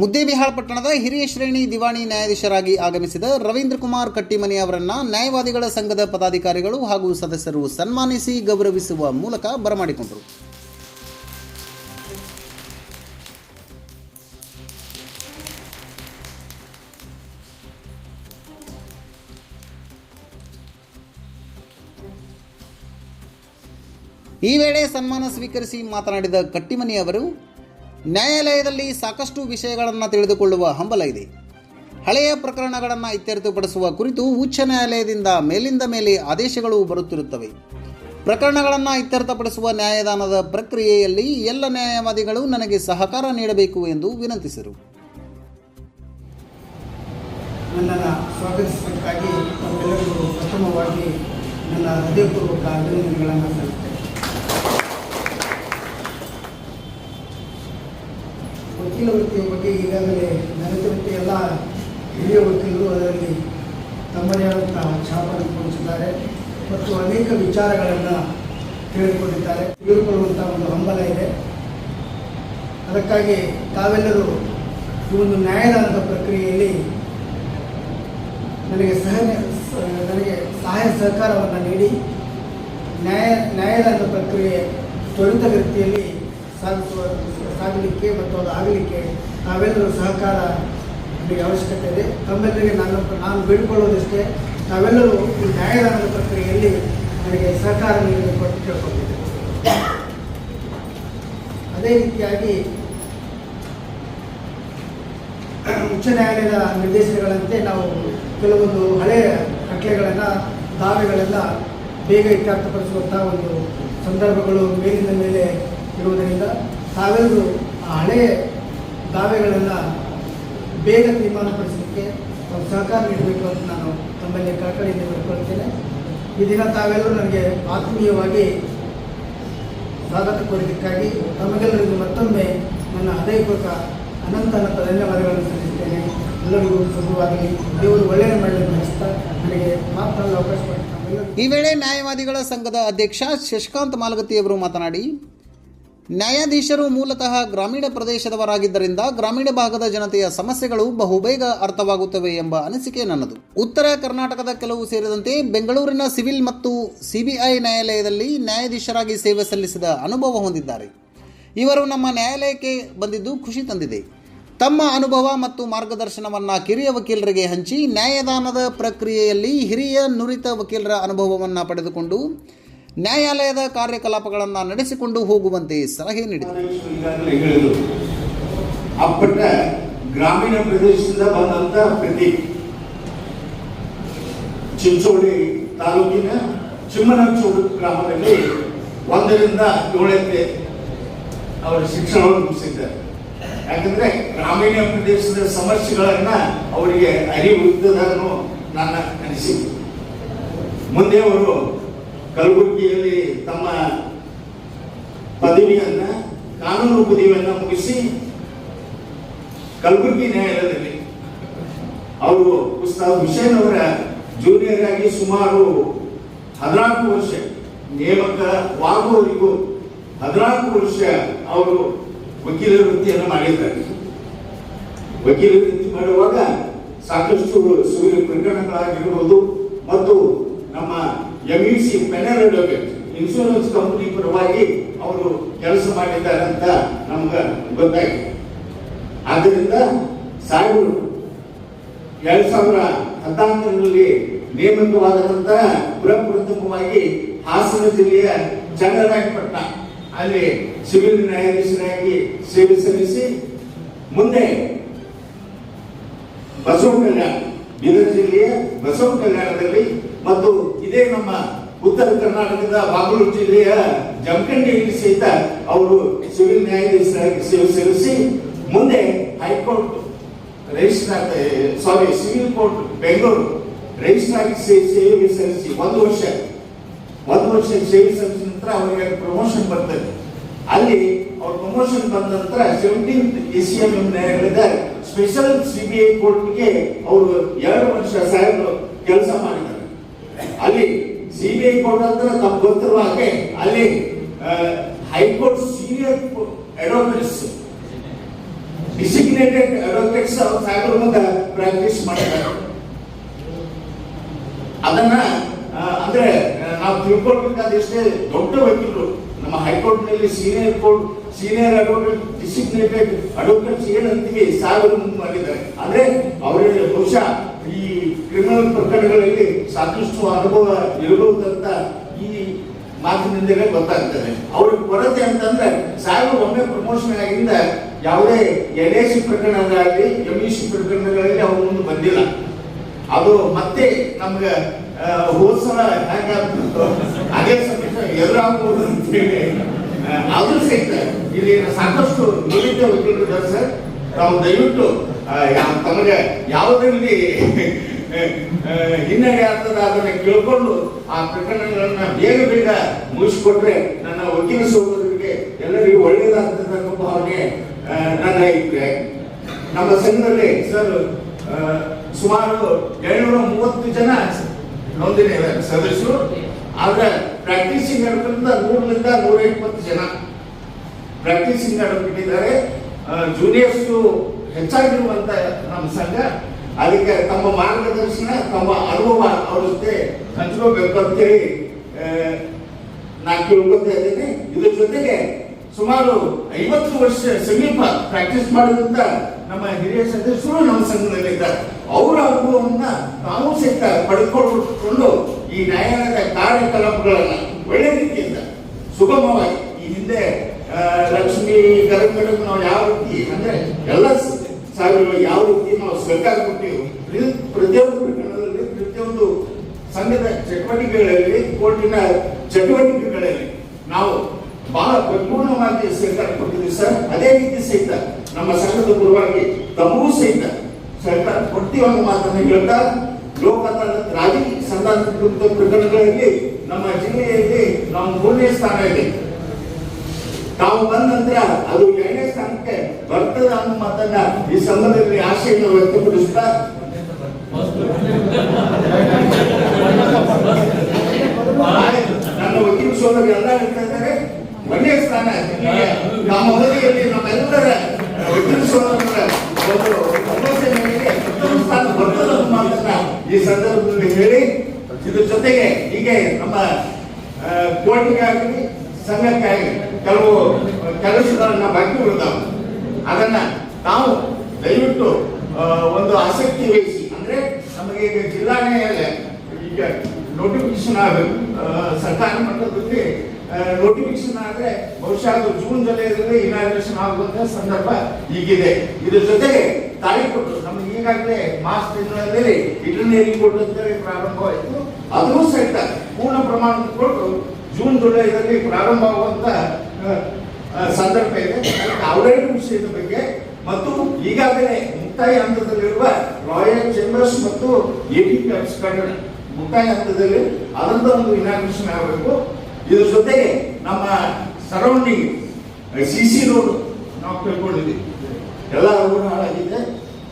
ಮುದ್ದೇಬಿಹಾಳ ಪಟ್ಟಣದ ಹಿರಿಯ ಶ್ರೇಣಿ ದಿವಾಣಿ ನ್ಯಾಯಾಧೀಶರಾಗಿ ಆಗಮಿಸಿದ ರವೀಂದ್ರ ಕುಮಾರ್ ಕಟ್ಟಿಮನಿ ಅವರನ್ನ ನ್ಯಾಯವಾದಿಗಳ ಸಂಘದ ಪದಾಧಿಕಾರಿಗಳು ಹಾಗೂ ಸದಸ್ಯರು ಸನ್ಮಾನಿಸಿ ಗೌರವಿಸುವ ಮೂಲಕ ಬರಮಾಡಿಕೊಂಡರು. ಈ ವೇಳೆ ಸನ್ಮಾನ ಸ್ವೀಕರಿಸಿ ಮಾತನಾಡಿದ ಕಟ್ಟಿಮನಿ ಅವರು ನ್ಯಾಯಾಲಯದಲ್ಲಿ ಸಾಕಷ್ಟು ವಿಷಯಗಳನ್ನು ತಿಳಿದುಕೊಳ್ಳುವ ಹಂಬಲ ಇದೆ. ಹಳೆಯ ಪ್ರಕರಣಗಳನ್ನು ಇತ್ಯರ್ಥಪಡಿಸುವ ಕುರಿತು ಉಚ್ಚ ನ್ಯಾಯಾಲಯದಿಂದ ಮೇಲಿಂದ ಮೇಲೆ ಆದೇಶಗಳು ಬರುತ್ತಿರುತ್ತವೆ. ಪ್ರಕರಣಗಳನ್ನು ಇತ್ಯರ್ಥಪಡಿಸುವ ನ್ಯಾಯದಾನದ ಪ್ರಕ್ರಿಯೆಯಲ್ಲಿ ಎಲ್ಲ ನ್ಯಾಯವಾದಿಗಳು ನನಗೆ ಸಹಕಾರ ನೀಡಬೇಕು ಎಂದು ವಿನಂತಿಸಿದರು. ನನ್ನನ್ನು ಸ್ವಾಗತಿಸಿದ್ದಕ್ಕಾಗಿ ಪ್ರಥಮವಾಗಿ ನನ್ನ ಹೃದಯಪೂರ್ವಕ ಅಭಿನಂದನೆಗಳನ್ನು ಸಲ್ಲಿಸ್ತೇನೆ ವಕೀಲ ವೃತ್ತಿಯ ಬಗ್ಗೆ ಈಗಾಗಲೇ ನನಗಿರುತ್ತೆ ಎಲ್ಲ ಹಿರಿಯ ವಕೀಲರು ಅದರಲ್ಲಿ ತಮ್ಮದೇ ಆದಂತಹ ಛಾಪನ್ನು ಮೂಡಿಸಿದ್ದಾರೆ ಮತ್ತು ಅನೇಕ ವಿಚಾರಗಳನ್ನು ತಿಳಿದುಕೊಂಡಿದ್ದಾರೆ ತಿಳಿದುಕೊಳ್ಳುವಂಥ ಒಂದು ಹಂಬಲ ಇದೆ. ಅದಕ್ಕಾಗಿ ತಾವೆಲ್ಲರೂ ಈ ಒಂದು ನ್ಯಾಯದಾನದ ಪ್ರಕ್ರಿಯೆಯಲ್ಲಿ ನನಗೆ ಸಹ ನನಗೆ ಸಹಾಯ ಸಹಕಾರವನ್ನು ನೀಡಿ. ನ್ಯಾಯ ನ್ಯಾಯದಾನದ ಪ್ರಕ್ರಿಯೆ ತ್ವರಿತ ರೀತಿಯಲ್ಲಿ ಸಾಗಿಸುವ ಸಾಗಲಿಕ್ಕೆ ಮತ್ತು ಅದು ಆಗಲಿಕ್ಕೆ ನಾವೆಲ್ಲರೂ ಸಹಕಾರ ನಮಗೆ ಅವಶ್ಯಕತೆ ಇದೆ. ತಮ್ಮೆಲ್ಲರಿಗೆ ನಾನು ನಾನು ಬೇಡಿಕೊಳ್ಳೋದಿಷ್ಟೇ ನಾವೆಲ್ಲರೂ ಈ ನ್ಯಾಯದಾನದ ಪ್ರಕ್ರಿಯೆಯಲ್ಲಿ ನನಗೆ ಸಹಕಾರ ನೀಡಬೇಕು ಅಂತ ಕೇಳ್ಕೊಂಡಿದ್ದೆ ಅದೇ ರೀತಿಯಾಗಿ ಉಚ್ಚ ನ್ಯಾಯಾಲಯದ ನಿರ್ದೇಶನಗಳಂತೆ ನಾವು ಕೆಲವೊಂದು ಹಳೆಯ ಕಟ್ಟಲೆಗಳನ್ನು ದಾವೆಗಳೆಲ್ಲ ಬೇಗ ಇತ್ಯರ್ಥಪಡಿಸುವಂಥ ಒಂದು ಸಂದರ್ಭಗಳು ಮೇಲಿನ ಮೇಲೆ ಇರುವುದರಿಂದ ತಾವೆಲ್ಲರೂ ಆ ಹಳೆಯ ದಾವೆಗಳನ್ನು ಬೇಗ ತೀರ್ಮಾನಪಡಿಸಲಿಕ್ಕೆ ತಾವು ಸಹಕಾರ ನೀಡಬೇಕು ಅಂತ ನಾನು ತಮ್ಮಲ್ಲಿ ಕಳಕಳಿಯಿಂದ ಬೇಡ್ಕೊಳ್ತೇನೆ ಈ ದಿನ ತಾವೆಲ್ಲರೂ ನನಗೆ ಆತ್ಮೀಯವಾಗಿ ಸ್ವಾಗತ ಕೋರಿದ್ದಕ್ಕಾಗಿ ತಮಗೆಲ್ಲರಿಗೂ ಮತ್ತೊಮ್ಮೆ ನನ್ನ ಹೃದಯಪೂರ್ವಕ ಅನಂತ ಅನಂತ ಧನ್ಯವಾದಗಳನ್ನು ಸಲ್ಲಿಸುತ್ತೇನೆ. ಎಲ್ಲರಿಗೂ ಶುಭವಾಗಲಿ ದೇವರು ಒಳ್ಳೆಯ ಮಾಡಲಿ ಬಯಸ್ತಾ ನನಗೆ ಮಾತನಾಡಲು ಅವಕಾಶ ಈ ವೇಳೆ ನ್ಯಾಯವಾದಿಗಳ ಸಂಘದ ಅಧ್ಯಕ್ಷ ಶಶಿಕಾಂತ್ ಮಾಲಗತ್ತಿಯವರು ಮಾತನಾಡಿ ನ್ಯಾಯಾಧೀಶರು ಮೂಲತಃ ಗ್ರಾಮೀಣ ಪ್ರದೇಶದವರಾಗಿದ್ದರಿಂದ ಗ್ರಾಮೀಣ ಭಾಗದ ಜನತೆಯ ಸಮಸ್ಯೆಗಳು ಬಹುಬೇಗ ಅರ್ಥವಾಗುತ್ತವೆ ಎಂಬ ಅನಿಸಿಕೆ ನನ್ನದು. ಉತ್ತರ ಕರ್ನಾಟಕದ ಕೆಲವು ಸೇರಿದಂತೆ ಬೆಂಗಳೂರಿನ ಸಿವಿಲ್ ಮತ್ತು ಸಿಬಿಐ ನ್ಯಾಯಾಲಯದಲ್ಲಿ ನ್ಯಾಯಾಧೀಶರಾಗಿ ಸೇವೆ ಸಲ್ಲಿಸಿದ ಅನುಭವ ಹೊಂದಿದ್ದಾರೆ. ಇವರು ನಮ್ಮ ನ್ಯಾಯಾಲಯಕ್ಕೆ ಬಂದಿದ್ದು ಖುಷಿ ತಂದಿದೆ. ತಮ್ಮ ಅನುಭವ ಮತ್ತು ಮಾರ್ಗದರ್ಶನವನ್ನು ಕಿರಿಯ ವಕೀಲರಿಗೆ ಹಂಚಿ ನ್ಯಾಯದಾನದ ಪ್ರಕ್ರಿಯೆಯಲ್ಲಿ ಹಿರಿಯ ನುರಿತ ವಕೀಲರ ಅನುಭವವನ್ನು ಪಡೆದುಕೊಂಡು ನ್ಯಾಯಾಲಯದ ಕಾರ್ಯಕಲಾಪಗಳನ್ನು ನಡೆಸಿಕೊಂಡು ಹೋಗುವಂತೆ ಸಲಹೆ ನೀಡಿದರು. ಗ್ರಾಮೀಣ ಪ್ರದೇಶದಿಂದ ಬಂದಂತ ಪ್ರತಿ ಚಿಂಚೋಳಿ ತಾಲೂಕಿನ ಚಿಮ್ಮನಚೂರು ಗ್ರಾಮದಲ್ಲಿ ಒಂದರಿಂದ ಏಳಕ್ಕೆ ಅವರ ಶಿಕ್ಷಣವನ್ನು ಮುಗಿಸಿದ್ದಾರೆ. ಯಾಕಂದ್ರೆ ಗ್ರಾಮೀಣ ಪ್ರದೇಶದ ಸಮಸ್ಯೆಗಳನ್ನ ಅವರಿಗೆ ಅರಿವು ಇದ್ದದನ್ನು ನನ್ನ ಅನಿಸಿದ್ದು ಮುಂದೆ ಅವರು ಕಲಬುರಗಿಯಲ್ಲಿ ತಮ್ಮ ಪದವಿಯನ್ನ, ಕಾನೂನು ಪದವಿಯನ್ನ ಮುಗಿಸಿ ಕಲಬುರಗಿ ನ್ಯಾಯಾಲಯದಲ್ಲಿ ಅವರು ಉಸ್ತಾದ್ ಹುಸೇನ್ ಅವರ ಜೂನಿಯರ್ ಆಗಿ ಸುಮಾರು ಹದಿನಾಲ್ಕು ವರ್ಷ ನೇಮಕವಾಗುವವರೆಗೂ ಹದಿನಾಲ್ಕು ವರ್ಷ ಅವರು ವಕೀಲ ವೃತ್ತಿಯನ್ನು ಮಾಡಿದ್ದಾರೆ. ವಕೀಲ ವೃತ್ತಿ ಮಾಡುವಾಗ ಸಾಕಷ್ಟು ಸೂರ್ಯ ಪ್ರಕರಣಗಳಾಗಿರ್ಬೋದು ಮತ್ತು ನಮ್ಮ M E C panel advocate insurance company ಪರವಾಗಿ ಅವರು ಕೆಲಸ ಮಾಡಿದ್ದಾರೆ ಅಂತ ನಮ್ಗೆ ಗೊತ್ತಾಗಿದೆ ಆದ್ದರಿಂದ ಸಾಹೇಬರು, ಎರಡ್ ಸಾವಿರ ಹದಿನಾಲ್ಕರಲ್ಲಿ ನೇಮಕವಾದಂತಹ ಪ್ರಪ್ರಥಮವಾಗಿ ಹಾಸನ ಜಿಲ್ಲೆಯ ಚನ್ನರಾಯಪಟ್ಟಣ, ಅಲ್ಲಿ ಸಿವಿಲ್ ನ್ಯಾಯಾಧೀಶರಾಗಿ ಸೇವೆ ಸಲ್ಲಿಸಿ, ಮುಂದೆ ಬಸವ ಕಲ್ಯಾಣ ಬೀದರ್ ಜಿಲ್ಲೆಯ ಬಸವ ಕಲ್ಯಾಣದಲ್ಲಿ ಮತ್ತು ಇದೇ ನಮ್ಮ ಉತ್ತರ ಕರ್ನಾಟಕದ ಬಾಗಲೂರು ಜಿಲ್ಲೆಯ ಜಮಖಂಡಿಯಲ್ಲಿ ಸಹಿತ ಅವರು ಸಿವಿಲ್ ನ್ಯಾಯಾಧೀಶರಾಗಿ ಸೇವೆ ಸಲ್ಲಿಸಿ ಮುಂದೆ high court registrar sorry civil court Bengaluru register ಆಗಿ ಸೇವೆ ಸಲ್ಲಿಸಿ ಒಂದು ವರ್ಷ ಒಂದು ವರ್ಷ ಸೇವೆ ಸಲ್ಲಿಸಿದ ನಂತರ ಅವರಿಗೆ ಪ್ರಮೋಷನ್ ಬರ್ತದೆ. ಅಲ್ಲಿ ಅವ್ರ ಪ್ರಮೋಷನ್ ಬಂದ ನಂತರ ಸೆವೆಂಟೀನ್ ಎ ಸಿ ಎಂ ನ್ಯಾಯಾಲಯದ ಸ್ಪೆಷಲ್ ಸಿಬಿಐ ಕೋರ್ಟ್ಗೆ ಅವರು ಎರಡು ವರ್ಷ ಸಾಹೇಬರು ಕೆಲಸ ಮಾಡಿದ್ದಾರೆ. ಅಲ್ಲಿ ಸಿಬಿಐ ಕೋರ್ಟ್ ಅಂತ ನಮ್ಗೆ ಗೊತ್ತಿರುವ ಹಾಗೆ ಅಲ್ಲಿ high court senior advocates designated advocates ಅವ್ರ ಸಾಹೇಬರ ಮುಂದೆ ಪ್ರಾಕ್ಟೀಸ್ ಮಾಡಿದ್ದಾರೆ ಅದನ್ನ ಅಂದ್ರೆ ನಾವು ತಿಳ್ಕೊಳ್ಬೇಕಾದ ಎಷ್ಟೇ ದೊಡ್ಡ ವ್ಯಕ್ತಿಗಳು ನಮ್ಮ ಹೈಕೋರ್ಟ್ನಲ್ಲಿ senior court senior advocate designated advocates ಏನಂತೀವಿ ಸಾವಿರ ಮುಂದೆ ಮಾಡಿದ್ದಾರೆ. ಅಂದ್ರೆ ಅವರಿಗೆ ಬಹುಶಃ ಈ ಕ್ರಿಮಿನಲ್ ಪ್ರಕರಣಗಳಲ್ಲಿ ಸಾಕಷ್ಟು ಅನುಭವ ಇರಬಹುದಂತ ಈ ಮಾತಿನಿಂದಲೇ ಗೊತ್ತಾಗ್ತದೆ. ಅವ್ರಿಗೆ ಕೊರತೆ ಅಂತಂದ್ರೆ ಸಾವಿರ ಒಮ್ಮೆ ಪ್ರಮೋಷನ್ ಆಗಿಂದ ಯಾವುದೇ ಎಲ್ ಎ ಸಿ ಪ್ರಕರಣಗಳಲ್ಲಿ ಎಂ ಇ ಸಿ ಪ್ರಕರಣಗಳಲ್ಲಿ ಅವ್ರ ಮುಂದೆ ಬಂದಿಲ್ಲ. ಅದು ಮತ್ತೆ ನಮ್ಗೆ ಹೋದ್ಸಲ ಹೋದ್ ಸಲ ಹೆಂಗಾಗ್ತಿತ್ತು ಅದೇ ಸಮೇತ ಎದುರಾಗ್ಬೋದು ಅಂತೇಳಿ. ಆದರೂ ಸಹಿತ ಇಲ್ಲಿ ಸಾಕಷ್ಟು ನುರಿತ ವಕೀಲರು ಸರ್. ನಾವು ದಯವಿಟ್ಟು ತಮಗೆ ಯಾವುದರಲ್ಲಿ ಹಿನ್ನಡೆ ಆಗ್ತದ ಅದನ್ನ ಕೇಳ್ಕೊಂಡು ಆ ಪ್ರಕರಣಗಳನ್ನ ಬೇಗ ಬೇಗ ಮುಗಿಸ್ಕೊಟ್ರೆ ನನ್ನ ವಕೀಲ ಸಹೋದರಿಗೆ ಎಲ್ಲರಿಗೂ ಒಳ್ಳೇದಾಗ್ತದೆ ಅನ್ನೋ ಭಾವನೆ ನನ್ನ ಅಭಿಪ್ರಾಯ. ನಮ್ಮ ಸಂಘದಲ್ಲಿ ಸರ್ ಸುಮಾರು ಏಳ್ನೂರ ಮೂವತ್ತು ಜನ ನೋಂದಣಿ ಸದಸ್ಯರು. ಆದ್ರೆ ಪ್ರಾಕ್ಟೀಸಿಂಗ್ ಅಡ್ವೊಕೇಟ್ ನೂರರಿಂದ ನೂರ ಇಪ್ಪತ್ತು ಜನ ಪ್ರಾಕ್ಟೀಸಿಂಗ್ ಅಡ್ವೊಕೇಟ್ ಇದ್ದಾರೆ ಜೂನಿಯರ್ಸ್ ಹೆಚ್ಚಾಗಿರುವಂತ ನಮ್ಮ ಸಂಘ, ಅದಕ್ಕೆ ತಮ್ಮ ಮಾರ್ಗದರ್ಶನ, ತಮ್ಮ ಅನುಭವ ಅವ್ರ ಜೊತೆ ಹಂಚ್ಕೋಬೇಕು ಅಂತೇಳಿ ನಾನು ಕೇಳ್ಕೊತಾ ಇದ್ದೀನಿ ಇದ್ರ ಜೊತೆಗೆ ಸುಮಾರು ಐವತ್ತು ವರ್ಷ ಸಮೀಪ ಪ್ರಾಕ್ಟೀಸ್ ಮಾಡಿದಂತ ನಮ್ಮ ಹಿರಿಯ ಸದಸ್ಯರು ನಮ್ಮ ಸಂಘದಲ್ಲಿ ಇದ್ದಾರೆ. ಅವರ ಅನುಭವವನ್ನ ನಾವು ಸಹಿತ ಪಡೆದುಕೊಂಡು ಈ ನ್ಯಾಯಾಲಯದ ಕಾರ್ಯಕಲಾಪಗಳನ್ನ ಒಳ್ಳೆ ರೀತಿಯಿಂದ ಸುಗಮವಾಗಿ ಈ ಹಿಂದೆ ಲಕ್ಷ್ಮೀ ಕರಂಗಡಕ್ಕೆ ನಾವು ಯಾವ ರೀತಿ ಅಂದ್ರೆ ಎಲ್ಲ ಸಾವಿರಗಳು ಯಾವ ರೀತಿ ನಾವು ಸರ್ಕಾರ ಕೊಟ್ಟಿವಿ ಪ್ರತಿ- ಪ್ರತಿಯೊಂದು ಪ್ರಕರಣದಲ್ಲಿ ಪ್ರತಿಯೊಂದು ಸಂಘದ ಚಟುವಟಿಕೆಗಳಲ್ಲಿ, ಕೋರ್ಟಿನ ಚಟುವಟಿಕೆಗಳಲ್ಲಿ ನಾವು ಬಹಳ ಪರಿಪೂರ್ಣವಾಗಿ ಸರ್ಕಾರ ಕೊಟ್ಟಿದ್ದೀವಿ ಸರ್. ಅದೇ ರೀತಿ ಸಹಿತ ನಮ್ಮ ಸಂಘದ ಪರವಾಗಿ ತಮಗೂ ಸಹಿತ ಸರ್ಕಾರ ಕೊಡ್ತೀವಿ ಅನ್ನೋ ಮಾತನ್ನು ಹೇಳ್ತಾ ಲೋಕ ರಾಜಕೀಯ ಸಂಧಾನಕೃತ ಪ್ರಕರಣಗಳಲ್ಲಿ ನಮ್ಮ ಜಿಲ್ಲೆಯಲ್ಲಿ ನಾವು ಮೂರನೇ ಸ್ಥಾನ ಇದೆ. ತಾವು ಬಂದ ನಂತರ ಅದು ಎರಡನೇ ಸ್ಥಾನಕ್ಕೆ ಬರ್ತದ ಅನ್ನೋ ಮಾತನ್ನ ಈ ಸಂಬಂಧದಲ್ಲಿ ಆಶೆಯನ್ನು ವ್ಯಕ್ತಪಡಿಸ್ತಾ. ನನ್ನ ವಕೀಲ ಸೋದರ ಎಲ್ಲ ಹೇಳ್ತಾ ಇದ್ದಾರೆ. ಒಳ್ಳೆಯ ಸ್ಥಾನ. ನಮ್ಮ ಅವಧಿಯಲ್ಲಿ ನಮ್ಮೆಲ್ಲರ ವಕೀಲ ಸೋದರರ ಒಂದು ಭರವಸೆ ಮೇಲೆ ಉತ್ತಮ ಸ್ಥಾನ ಬರ್ತದ ಅನ್ನೋ ಮಾತನ್ನ ಈ ಸಂದರ್ಭದಲ್ಲಿ ಹೇಳಿ. ಇದ್ರ ಜೊತೆಗೆ ಹೀಗೆ ನಮ್ಮ ಕೋರ್ಟ್ಗೆ ಆಗಲಿ, ಸಂಘಕ್ಕೆ ಸಂಘಕ್ಕಾಗಲಿ ಕೆಲವು ಕೆಲಸಗಳನ್ನ ಬಾಕಿ ಉಳಿದಾವ ಅದನ್ನ ನಾವು ದಯವಿಟ್ಟು ಒಂದು ಆಸಕ್ತಿ ವಹಿಸಿ. ಅಂದ್ರೆ ನಮಗೆ ಈಗ ಜಿಲ್ಲಾ ನ್ಯಾಯಾಲಯ ಈಗ ನೋಟಿಫಿಕೇಶನ್ ಆಗಬೇಕು ಸರ್ಕಾರ ಮಟ್ಟದಲ್ಲಿ ನೋಟಿಫಿಕೇಶನ್ ಆದ್ರೆ ಬಹುಶಃ ಅದು ಜೂನ್ ಜುಲೈದಲ್ಲಿ ಇನಾಗ್ರೇಷನ್ ಆಗುವಂತ ಸಂದರ್ಭ ಈಗಿದೆ. ಇದ್ರ ಜೊತೆಗೆ ತಾರೀಖು ಕೊಟ್ಟು ನಮ್ಗೆ ಈಗಾಗಲೇ ಮಾರ್ಚ್ ತಿಂಗಳಲ್ಲಿ ಕೋರ್ಟ್ ಅಂತೇಳಿ ಪ್ರಾರಂಭವಾಯಿತು. ಅದೂ ಸಹಿತ ಪೂರ್ಣ ಪ್ರಮಾಣದ ಕೊಟ್ಟು ಜೂನ್ ಜುಲೈದಲ್ಲಿ ಪ್ರಾರಂಭ ಆಗುವಂತ ಸಂದರ್ಭ ಇದೆ. ಅವರೇ ವಿಷಯದ ಬಗ್ಗೆ ಮತ್ತು ಈಗಾಗಲೇ ಮುಕ್ತಾಯ ಹಂತದಲ್ಲಿರುವ ರಾಯಲ್ ಚೇಂಬರ್ಸ್ ಮತ್ತು ಎಟಿ ಕಟ್ಟಡ ಮುಕ್ತಾಯ ಹಂತದಲ್ಲಿ ಅದೊಂದು ಒಂದು ಇನಾಗ್ರೇಷನ್ ಆಗಬೇಕು. ಇದ್ರ ಜೊತೆಗೆ ನಮ್ಮ ಸರೌಂಡಿಂಗ್ ಸಿ ಸಿ ರೋಡ್ ನಾವು ತಿಳ್ಕೊಂಡಿದ್ವಿ ಎಲ್ಲ ರೋಡ್ ಹಾಳಾಗಿದೆ.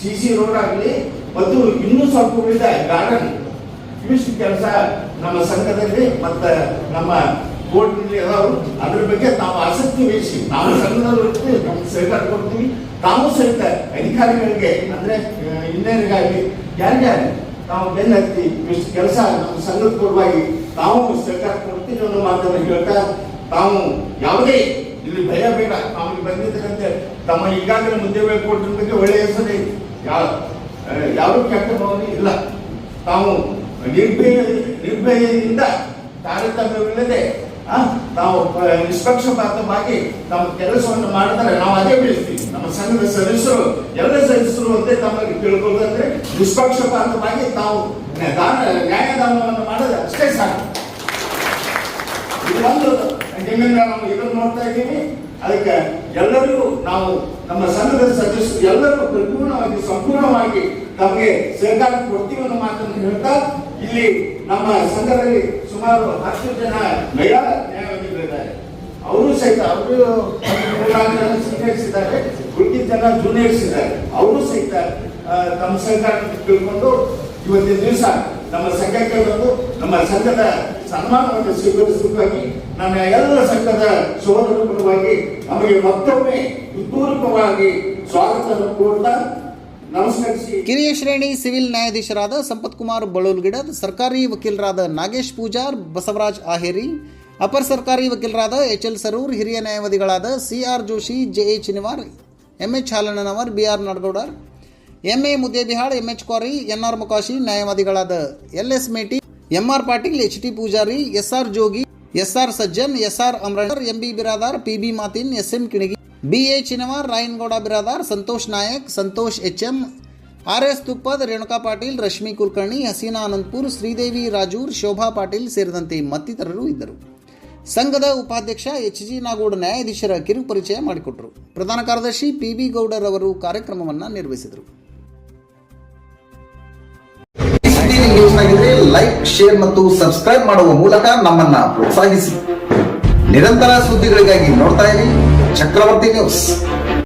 ಸಿ ಸಿ ರೋಡ್ ಆಗಲಿ ಮತ್ತು ಇನ್ನೂ ಸ್ವಲ್ಪ ಉಳಿದ ಗಾರ್ಡನ್ ಇವಿಷ್ಟು ಕೆಲಸ ನಮ್ಮ ಸಂಘದಲ್ಲಿ ಮತ್ತು ನಮ್ಮ ಕೋರ್ಟ್ನಲ್ಲಿ ಅದ್ರ ಬಗ್ಗೆ ತಾವು ಆಸಕ್ತಿ ವಹಿಸಿ. ನಾವು ಸಂಘದಲ್ಲಿ ಇರ್ತೀವಿ ಸಹಕಾರ ಕೊಡ್ತೀವಿ. ತಾವು ಸಹಿತ ಅಧಿಕಾರಿಗಳಿಗೆ, ಅಂದ್ರೆ ಇಂಜಿನಿಯರ್ಗಾಗಿ ಯಾರಿಗಾಗಲಿ ತಾವು ಬೆನ್ನ ಹತ್ತಿ, ಇಷ್ಟು ಕೆಲಸ ನಮ್ಮ ಸಂಘದ ಪೂರ್ವವಾಗಿ ತಾವು ಸಹಕಾರ ಕೊಡ್ತೀನಿ ಅನ್ನೋ ಮಾತನ್ನು ಹೇಳ್ತಾ ತಾವು ಯಾವುದೇ ಇಲ್ಲಿ ಭಯ ಬೇಡ. ತಾವು ಬಂದಿದ್ದಂತೆ ತಮ್ಮ ಈಗಾಗಲೇ ಮುಂದೆ ಬೇಕು ಬಗ್ಗೆ ಒಳ್ಳೆಯ ಹೆಸರು ಯಾವ ಯಾರು ಕೆಟ್ಟ ಭಾವನೆ ಇಲ್ಲ. ತಾವು ನಿರ್ಭಯ, ನಿರ್ಭಯದಿಂದ ತಾರತಮ್ಯವಿಲ್ಲದೆ ಆ, ತಾವು ಆ, ನಮ್ಮ ಕೆಲಸವನ್ನು ಮಾಡಿದರೆ ನಾವು ಅದೇ ಬೆಳೆಸ್ತೀವಿ. ನಮ್ಮ ಸಂಘದ ಸದಸ್ಯರು ಎಲ್ಲ ಸದಸ್ಯರು ಒಂದೇ ತಮಗೆ ಕೇಳ್ಕೊಳ್ಳೋದಂದ್ರೆ ನಿಷ್ಪಕ್ಷಪಾತವಾಗಿ ತಾವು ದಾನ ನ್ಯಾಯದಾನವನ್ನು ಮಾಡೋದು ಅಷ್ಟೇ ಸಾಕು. ಇದು ಒಂದು ನಿಮ್ಮಿಂದ ನಾವು ಇದನ್ನು ನೋಡ್ತಾ ಇದ್ದೀವಿ. ಅದಕ್ಕೆ ಎಲ್ಲರಿಗೂ ನಾವು ನಮ್ಮ ಸಂಘದ ಸದಸ್ಯರು ಎಲ್ಲರೂ ಪರಿಪೂರ್ಣವಾಗಿ ಸಂಪೂರ್ಣವಾಗಿ ತಮಗೆ ಸಹಕಾರ ಕೊಡ್ತೀವಿ ಅನ್ನೋ ಮಾತನ್ನು ಹೇಳ್ತಾ ಇಲ್ಲಿ ನಮ್ಮ ಸಂಘದಲ್ಲಿ ಸುಮಾರು ಹತ್ತು ಜನ ಮಹಿಳಾ ನ್ಯಾಯವಾದಿಗಳಿದ್ದಾರೆ ಅವರು ಸಹಿತ ಅವರು ಸ್ವೀಕರಿಸಿದ್ದಾರೆ ಇದ್ದಾರೆ ಉಳಿದ ಜನ ಜೂನಿಯರ್ಸ್ ಇದ್ದಾರೆ. ಅವರು ಸಹಿತ ತಮ್ಮ ಸಂಘ ತಿಳ್ಕೊಂಡು ಇವತ್ತಿನ ದಿವಸ ನಮ್ಮ ಸಂಘಕ್ಕೆ ಬಂದು ನಮ್ಮ ಸಂಘದ ಸನ್ಮಾನವನ್ನು ಸ್ವೀಕರಿಸುವುದಾಗಿ ನಮ್ಮ ಎಲ್ಲ ಸಂಘದ ಸೋದರ ಪರವಾಗಿ ನಮಗೆ ಮತ್ತೊಮ್ಮೆ ಹೃತ್ಪೂರ್ವಕವಾಗಿ ಸ್ವಾಗತವನ್ನು ಕೋರ್ತಾ ಕಿರಿಯ ಶ್ರೇಣಿ ಸಿವಿಲ್ ನ್ಯಾಯಾಧೀಶರಾದ ಸಂಪತ್ ಕುಮಾರ್ ಬಳೂಲ್ಗಿಡದ್ ಸರ್ಕಾರಿ ವಕೀಲರಾದ ನಾಗೇಶ್ ಪೂಜಾರ್, ಬಸವರಾಜ್ ಆಹೇರಿ, ಅಪರ ಸರ್ಕಾರಿ ವಕೀಲರಾದ ಎಚ್ ಎಲ್ ಸರೂರ್, ಹಿರಿಯ ನ್ಯಾಯವಾದಿಗಳಾದ C R Joshi J A Chiniwar, M H Halannavar B R Nadagoudar, M A Muddebihal, M H Kwari, N R Mukashi ನ್ಯಾಯವಾದಿಗಳಾದ L S Meti, M R Patil, H T Pujari, S R Jogi, S R Sajjan, S R Amranar M B Biradar, P B Matin, S M Kinagi. B A Chinavar Rayangouda Biradar Santosh Nayak Santosh H M R S Tuppad Renuka Patil Rashmi Kulkarni Haseena Anantapur Sridevi Rajur Shobha Patil ಸೇರಿದಂತೆ ಮತ್ತಿತರರು ಇದ್ದರು. ಸಂಘದ ಉಪಾಧ್ಯಕ್ಷ H G ನಾಗೌಡ ನ್ಯಾಯಾಧೀಶರ ಕಿರು ಪರಿಚಯ ಮಾಡಿಕೊಟ್ಟರು ಪ್ರಧಾನ ಕಾರ್ಯದರ್ಶಿ ಪಿ ಬಿ ಗೌಡರ್ ಅವರು ಕಾರ್ಯಕ್ರಮವನ್ನು ನಿರ್ವಹಿಸಿದರು. ಲೈಕ್ ಶೇರ್ ಮತ್ತು ಸಬ್ಸ್ಕ್ರೈಬ್ ಮಾಡುವ ಮೂಲಕ ನಮ್ಮನ್ನ ಪ್ರೋತ್ಸಾಹಿಸಿ. ನಿರಂತರ ಸುದ್ದಿಗಳಿಗಾಗಿ ನೋಡ್ತಾ ಇರಿ. ಚಕ್ರವರ್ತಿ ನ್ಯೂಸ್